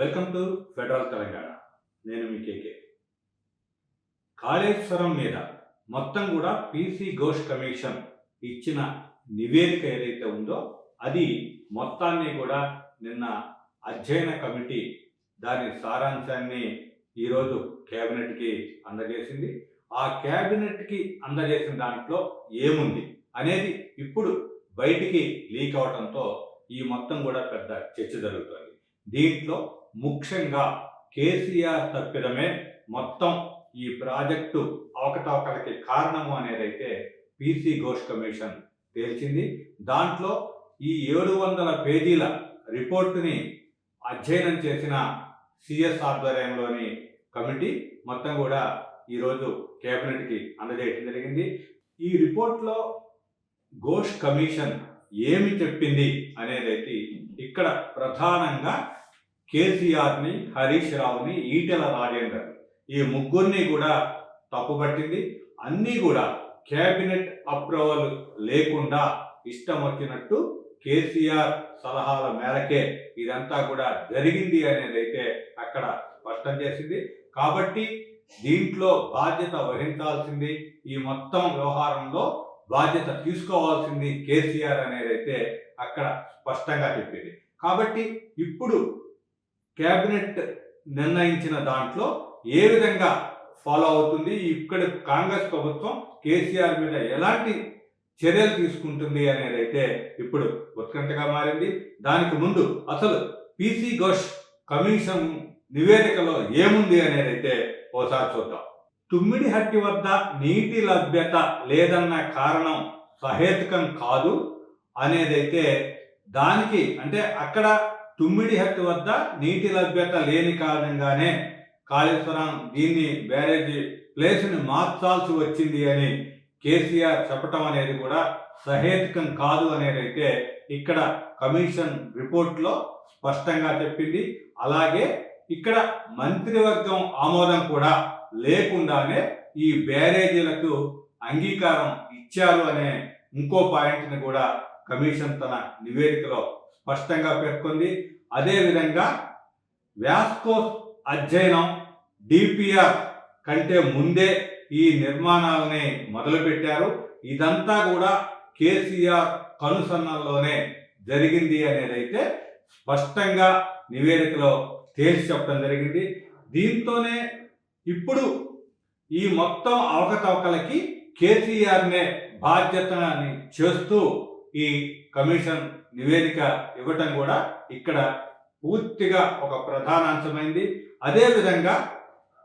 Welcome to federal Telangana. నేను మీ కేకే. కాళేశ్వరం మీద మొత్తం కూడా పీసీ ఘోష్ కమిషన్ ఇచ్చిన నివేదిక ఏదైతే ఉందో అది మొత్తాన్ని కూడా నిన్న అధ్యయన కమిటీ దాని సారాంశాన్ని ఈరోజు కేబినెట్కి అందజేసింది. ఆ కేబినెట్కి అందజేసిన దాంట్లో ఏముంది అనేది ఇప్పుడు బయటికి లీక్ అవడంతో ఈ మొత్తం కూడా పెద్ద చర్చ జరుగుతుంది. దీంట్లో ముఖ్యంగా కేసీఆర్ తప్పిదమే మొత్తం ఈ ప్రాజెక్టు అవకతవకలకి కారణము అనేదైతే పీసీ ఘోష్ కమిషన్ తేల్చింది. దాంట్లో ఈ ఏడు వందల పేజీల రిపోర్టుని అధ్యయనం చేసిన సిఎస్ ఆధ్వర్యంలోని కమిటీ మొత్తం కూడా ఈరోజు కేబినెట్కి అందజేయడం జరిగింది. ఈ రిపోర్ట్లో ఘోష్ కమిషన్ ఏమి చెప్పింది అనేదైతే ఇక్కడ ప్రధానంగా కేసీఆర్ని హరీష్ రావుని ఈటెల రాజేందర్. ఈ ముగ్గురిని కూడా తప్పుపట్టింది. అన్నీ కూడా కేబినెట్ అప్రూవల్ లేకుండా ఇష్టం వచ్చినట్టు కేసీఆర్ సలహాల మేరకే ఇదంతా కూడా జరిగింది అనేది అయితే అక్కడ స్పష్టం చేసింది. కాబట్టి దీంట్లో బాధ్యత వహించాల్సింది ఈ మొత్తం వ్యవహారంలో బాధ్యత తీసుకోవాల్సింది కేసీఆర్ అనేది అయితే అక్కడ స్పష్టంగా చెప్పింది. కాబట్టి ఇప్పుడు కేబినెట్ నిర్ణయించిన దాంట్లో ఏ విధంగా ఫాలో అవుతుంది? ఇక్కడ కాంగ్రెస్ ప్రభుత్వం కేసీఆర్ మీద ఎలాంటి చర్యలు తీసుకుంటుంది అనేది అయితే ఇప్పుడు ఉత్కంఠగా మారింది. దానికి ముందు అసలు పీసీ ఘోష్ కమిషన్ నివేదికలో ఏముంది అనేది అయితే ఓసారి చూద్దాం. తుమ్మిడి హట్టి వద్ద నీటి లభ్యత లేదన్న కారణం సహేతుకం కాదు అనేదైతే దానికి అంటే అక్కడ తుమ్మిడి హట్టి వద్ద నీటి లభ్యత లేని కారణంగానే కాళేశ్వరం దీన్ని బ్యారేజీ ప్లేస్ని మార్చాల్సి వచ్చింది అని కేసీఆర్ చెప్పటం అనేది కూడా సహేతుకం కాదు అనేదైతే ఇక్కడ కమిషన్ రిపోర్ట్లో స్పష్టంగా చెప్పింది. అలాగే ఇక్కడ మంత్రివర్గం ఆమోదం కూడా లేకుండానే ఈ బ్యారేజీలకు అంగీకారం ఇచ్చారు అనే ఇంకో పాయింట్ని కూడా కమిషన్ తన నివేదికలో స్పష్టంగా పేర్కొంది. అదేవిధంగా వ్యాస్కో అధ్యయనం డిపిఆర్ కంటే ముందే ఈ నిర్మాణాలని మొదలుపెట్టారు. ఇదంతా కూడా కేసీఆర్ కనుసన్నల్లోనే జరిగింది అనేదైతే స్పష్టంగా నివేదికలో తేల్చి చెప్పడం జరిగింది. దీంతోనే ఇప్పుడు ఈ మొత్తం అవకతవకలకి కేసీఆర్నే బాధ్యతని చేస్తూ ఈ కమిషన్ నివేదిక ఇవ్వటం కూడా ఇక్కడ పూర్తిగా ఒక ప్రధాన అంశమైంది. అదేవిధంగా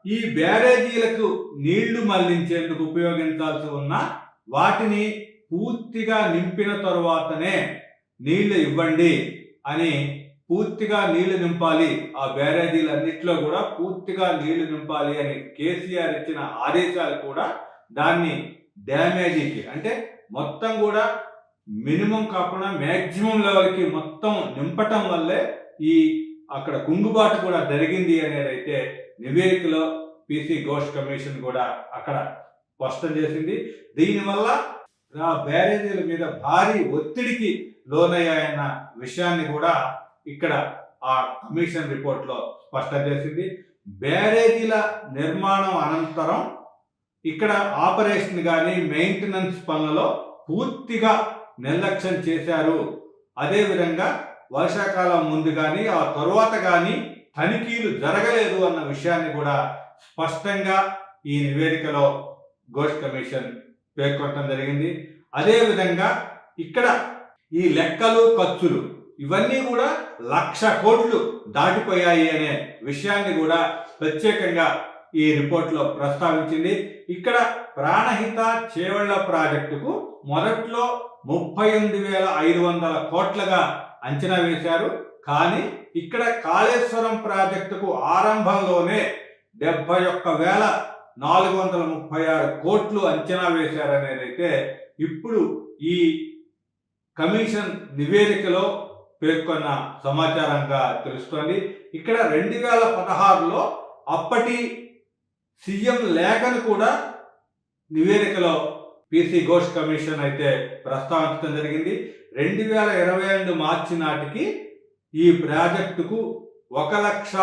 ఈ బ్యారేజీలకు నీళ్ళు మళ్ళించేందుకు ఉపయోగించాల్సి ఉన్న వాటిని పూర్తిగా నింపిన తరువాతనే నీళ్ళు ఇవ్వండి అని పూర్తిగా నీళ్ళు నింపాలి. ఆ బ్యారేజీలన్నింటిలో కూడా పూర్తిగా నీళ్ళు నింపాలి అని కేసీఆర్ ఇచ్చిన ఆదేశాలు కూడా దాన్ని డ్యామేజీకి అంటే మొత్తం కూడా మినిమం కాకుండా మ్యాక్సిమం లెవెల్కి మొత్తం నింపటం వల్లే ఈ అక్కడ కుంగుబాటు కూడా జరిగింది అనేది అయితే నివేదికలో పిసి ఘోష్ కమిషన్ కూడా అక్కడ స్పష్టం చేసింది. దీనివల్ల ఆ బ్యారేజీల మీద భారీ ఒత్తిడికి లోనయ్యాయన్న విషయాన్ని కూడా ఇక్కడ ఆ కమిషన్ రిపోర్ట్లో స్పష్టం చేసింది. బ్యారేజీల నిర్మాణం అనంతరం ఇక్కడ ఆపరేషన్ కానీ మెయింటెనెన్స్ పనులలో పూర్తిగా నిర్లక్ష్యం చేశారు. అదేవిధంగా వర్షాకాలం ముందు కానీ ఆ తరువాత కానీ తనిఖీలు జరగలేదు అన్న విషయాన్ని కూడా స్పష్టంగా ఈ నివేదికలో గోష్ కమిషన్ పేర్కొనడం జరిగింది. అదేవిధంగా ఇక్కడ ఈ లెక్కలు ఖర్చులు ఇవన్నీ కూడా లక్ష కోట్లు దాటిపోయాయి అనే విషయాన్ని కూడా ప్రత్యేకంగా ఈ రిపోర్ట్లో ప్రస్తావించింది. ఇక్కడ ప్రాణహిత చేవళ్ళ ప్రాజెక్టుకు మొదట్లో ముప్పై ఎనిమిది వేల ఐదు వందల కోట్లుగా అంచనా వేశారు. కానీ ఇక్కడ కాళేశ్వరం ప్రాజెక్టుకు ఆరంభంలోనే డెబ్బై ఒక్క వేల నాలుగు వందల ముప్పై ఆరు కోట్లు అంచనా వేశారనేదైతే ఇప్పుడు ఈ కమిషన్ నివేదికలో పేర్కొన్న సమాచారంగా తెలుస్తోంది. ఇక్కడ రెండు వేల పదహారులో అప్పటి సీఎం లేఖను కూడా నివేదికలో పీసీ ఘోష్ కమిషన్ అయితే ప్రస్తావించడం జరిగింది. రెండు వేల ఇరవై రెండు మార్చి నాటికి ఈ ప్రాజెక్టుకు ఒక లక్ష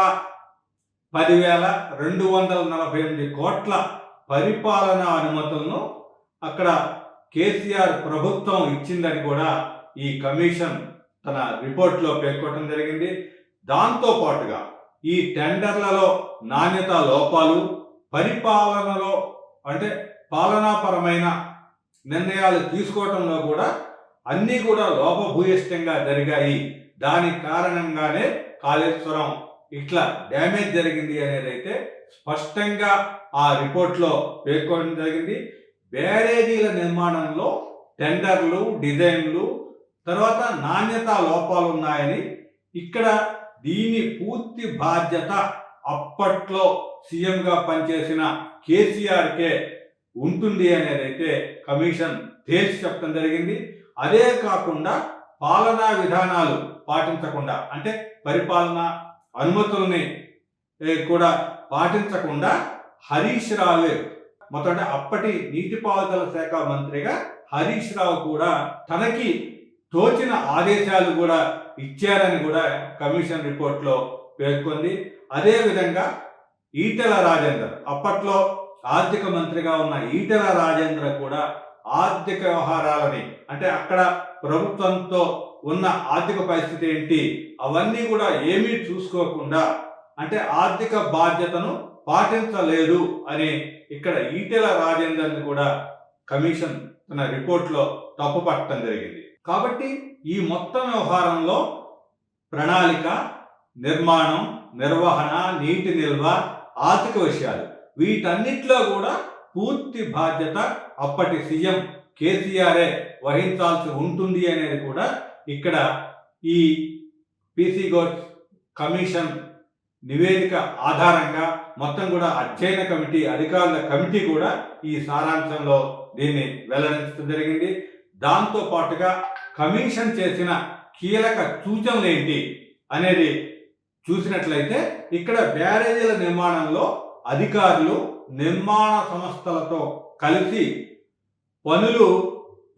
పదివేల రెండు వందల నలభై ఎనిమిది కోట్ల పరిపాలనా అనుమతులను అక్కడ కేసీఆర్ ప్రభుత్వం ఇచ్చిందని కూడా ఈ కమిషన్ తన రిపోర్ట్లో పేర్కొనడం జరిగింది. దాంతో పాటుగా ఈ టెండర్లలో నాణ్యత లోపాలు పరిపాలనలో అంటే పాలనాపరమైన నిర్ణయాలు తీసుకోవటంలో కూడా అన్నీ కూడా లోపభూయిష్టంగా జరిగాయి. దాని కారణంగానే కాళేశ్వరం ఇట్లా డ్యామేజ్ జరిగింది అనేది అయితే స్పష్టంగా ఆ రిపోర్ట్లో పేర్కొనడం జరిగింది. బ్యారేజీల నిర్మాణంలో టెండర్లు డిజైన్లు తర్వాత నాణ్యత లోపాలు ఉన్నాయని ఇక్కడ దీని పూర్తి బాధ్యత అప్పట్లో సీఎంగా పనిచేసిన కేసీఆర్కే ఉంటుంది అనేదైతే కమిషన్ తేల్చి చెప్పడం జరిగింది. అదే కాకుండా పాలనా విధానాలు పాటించకుండా అంటే పరిపాలన అనుమతుల్ని కూడా పాటించకుండా హరీష్ రావు మొదట అప్పటి నీటిపారుదల శాఖ మంత్రిగా హరీష్ రావు కూడా తనకి తోచిన ఆదేశాలు కూడా ఇచ్చారని కూడా కమిషన్ రిపోర్ట్లో పేర్కొంది. అదేవిధంగా ఈటెల రాజేందర్. అప్పట్లో ఆర్థిక మంత్రిగా ఉన్న ఈటెల రాజేంద్ర కూడా ఆర్థిక వ్యవహారాలని అంటే అక్కడ ప్రభుత్వంతో ఉన్న ఆర్థిక పరిస్థితి ఏంటి అవన్నీ కూడా ఏమీ చూసుకోకుండా అంటే ఆర్థిక బాధ్యతను పాటించలేదు అని ఇక్కడ ఈటెల రాజేందర్ని కూడా కమిషన్ తన రిపోర్ట్లో తప్పు పట్టడం జరిగింది. కాబట్టి ఈ మొత్తం వ్యవహారంలో ప్రణాళిక నిర్మాణం నిర్వహణ నీటి నిల్వ ఆర్థిక విషయాలు. వీటన్నిటిలో కూడా పూర్తి బాధ్యత అప్పటి సీఎం కేసీఆర్ఏ వహించాల్సి ఉంటుంది అనేది కూడా ఇక్కడ ఈ పీసీ గోడ్స్ కమిషన్ నివేదిక ఆధారంగా మొత్తం కూడా అధ్యయన కమిటీ అధికారుల కమిటీ కూడా ఈ సారాంశంలో దీన్ని వెల్లడించడం జరిగింది. దాంతో పాటుగా కమిషన్ చేసిన కీలక సూచనలు ఏంటి అనేది చూసినట్లయితే ఇక్కడ బ్యారేజీల నిర్మాణంలో అధికారులు నిర్మాణ సంస్థలతో కలిసి పనులు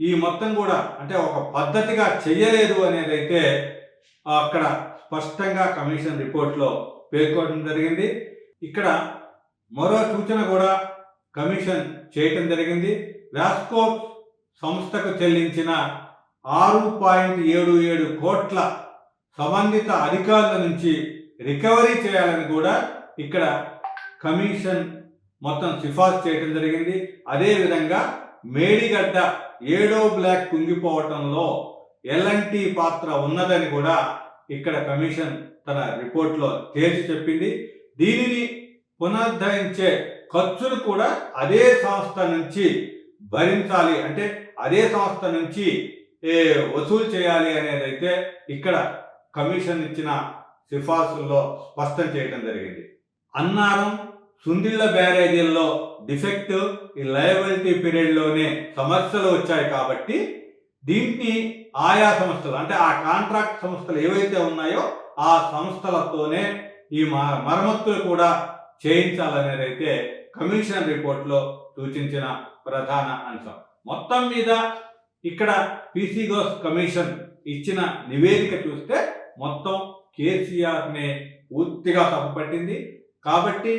ఈ మొత్తం కూడా అంటే ఒక పద్ధతిగా చేయలేదు అనేది అయితే అక్కడ స్పష్టంగా కమిషన్ రిపోర్ట్లో పేర్కొనడం జరిగింది. ఇక్కడ మరో సూచన కూడా కమిషన్ చేయటం జరిగింది. రాస్కో సంస్థకు చెల్లించిన ఆరు పాయింట్ ఏడు ఏడు కోట్ల సంబంధిత అధికారుల నుంచి రికవరీ చేయాలని కూడా ఇక్కడ కమిషన్ మొత్తం సిఫార్సు చేయడం జరిగింది. అదేవిధంగా మేడిగడ్డ ఏడో బ్లాక్ కుంగిపోవటంలో ఎల్ఎన్టీ పాత్ర ఉన్నదని కూడా ఇక్కడ కమిషన్ తన రిపోర్ట్లో తేల్చి చెప్పింది. దీనిని పునరుద్ధరించే ఖర్చును కూడా అదే సంస్థ నుంచి భరించాలి. అంటే అదే సంస్థ నుంచి ఏ, వసూలు చేయాలి అనేది అయితే ఇక్కడ కమిషన్ ఇచ్చిన సిఫార్సుల్లో స్పష్టం చేయడం జరిగింది. అన్నారం సుందిళ్ళ బ్యారేజీల్లో డిఫెక్ట్ ఈ లయబిలిటీ పీరియడ్లోనే సమస్యలు వచ్చాయి కాబట్టి దీన్ని ఆయా సంస్థలు అంటే ఆ కాంట్రాక్ట్ సంస్థలు ఏవైతే ఉన్నాయో ఆ సంస్థలతోనే ఈ మ- మరమ్మతులు కూడా చేయించాలనేది అయితే కమిషన్ రిపోర్ట్లో సూచించిన ప్రధాన అంశం. మొత్తం మీద ఇక్కడ పీసీ గోస్ కమిషన్ ఇచ్చిన నివేదిక చూస్తే మొత్తం కేసీఆర్నే పూర్తిగా తప్పుపట్టింది. కాబట్టి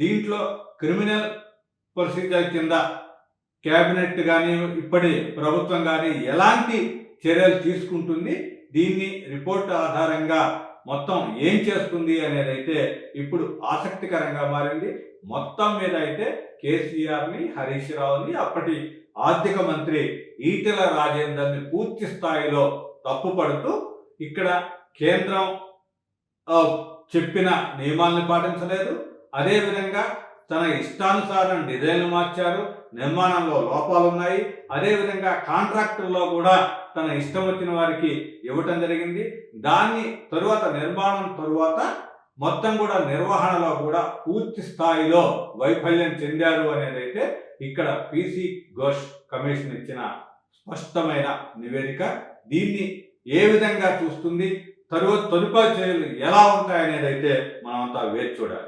దీంట్లో క్రిమినల్ ప్రొసీజర్ కింద కేబినెట్ కానీ ఇప్పటి ప్రభుత్వం కానీ ఎలాంటి చర్యలు తీసుకుంటుంది? దీన్ని రిపోర్ట్ ఆధారంగా మొత్తం ఏం చేస్తుంది అనేది అయితే ఇప్పుడు ఆసక్తికరంగా మారింది. మొత్తం మీద అయితే కేసీఆర్ని హరీష్ రావుని అప్పటి ఆర్థిక మంత్రి ఈటెల రాజేందర్ని పూర్తి స్థాయిలో తప్పుపడుతూ ఇక్కడ కేంద్రం చెప్పిన నియమాలను పాటించలేదు. అదేవిధంగా తన ఇష్టానుసారం డిజైన్లు మార్చారు. నిర్మాణంలో లోపాలు ఉన్నాయి అదేవిధంగా కాంట్రాక్టుల్లో కూడా తన ఇష్టం వచ్చిన వారికి ఇవ్వటం జరిగింది. దాన్ని తరువాత నిర్మాణం తరువాత మొత్తం కూడా నిర్వహణలో కూడా పూర్తి స్థాయిలో వైఫల్యం చెందారు అనేదైతే ఇక్కడ పీసీ ఘోష్ కమిషన్ ఇచ్చిన స్పష్టమైన నివేదిక. దీన్ని ఏ విధంగా చూస్తుంది? తరువాత తదుపరి చర్యలు ఎలా ఉంటాయనేది అయితే మనమంతా వేచి చూడాలి.